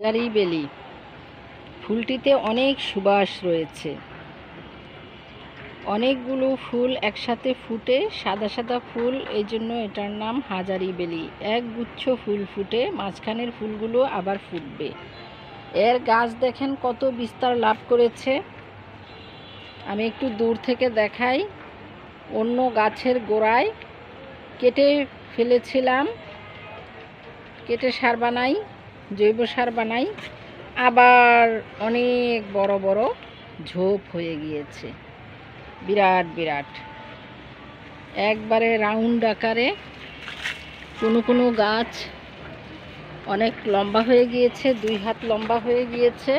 জারি বেলি। ফুলটিতে অনেক সুবাস রয়েছে। অনেকগুলো ফুল একসাথে ফুটে সাদা সাদা ফুল এই জন্য এটার নাম হাজারি বেলি। এক গুচ্ছ ফুল ফুটে, মাঝখানের ফুলগুলো আবার ফুটবে। এর গাছ দেখেন কত বিস্তার লাভ করেছে। আমি একটু দূর থেকে দেখাই। অন্য গাছের গোড়ায় কেটে ফেলেছিলাম। কেটে সার বানাই। জৈব সার বানাই। আবার অনেক বড় বড় ঝোপ হয়ে গিয়েছে। বিরাট বিরাট। একবারে রাউন্ড আকারে কোনো কোনো গাছ অনেক লম্বা হয়ে গিয়েছে, দুই হাত লম্বা হয়ে গিয়েছে।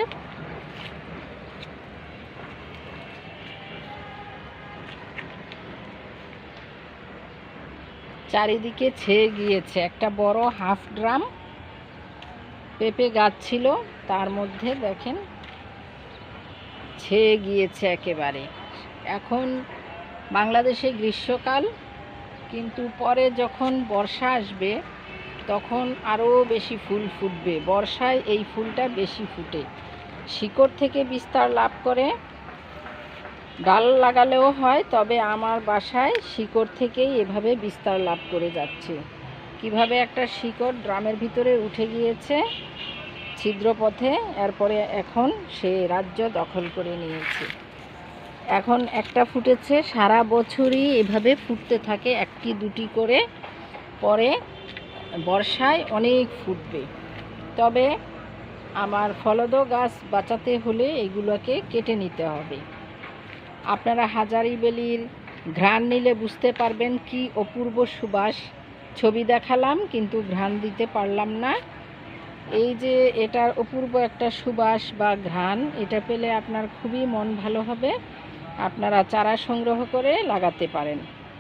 চারিদিকে ছেয়ে গিয়েছে। একটা বড় হাফ ড্রাম পেঁপে গাছ ছিল, তার মধ্যে দেখেন, ছেয়ে গিয়েছে একেবারে। এখন বাংলাদেশে গ্রীষ্মকাল, কিন্তু পরে যখন বর্ষা আসবে, তখন আরও বেশি ফুল ফুটবে। বর্ষায় এই ফুলটা বেশি ফুটে। শিকড় থেকে বিস্তার লাভ করে। ডাল লাগালেও হয়, তবে আমার বাসায় শিকড় থেকেই এভাবে বিস্তার লাভ করে যাচ্ছে। কীভাবে একটা শিকড় ড্রামের ভিতরে উঠে গিয়েছে ছিদ্রপথে, এরপরে এখন সে রাজ্য দখল করে নিয়েছে। এখন একটা ফুটেছে, সারা বছরই এভাবে ফুটতে থাকে, একটি, দুটি করে। পরে বর্ষায় অনেক ফুটবে। তবে আমার ফলদ গাছ বাঁচাতে হলে এগুলোকে কেটে নিতে হবে। আপনারা হাজারি বেলির ঘ্রাণ নিলে বুঝতে পারবেন কি অপূর্ব সুবাস। ছবি দেখালাম, কিন্তু ঘ্রাণ দিতে পারলাম না। এই যে এটার অপূর্ব একটা সুবাস বা ঘ্রাণ, এটা পেলে আপনার খুবই মন ভালো হবে। আপনারা চারা সংগ্রহ করে লাগাতে পারেন।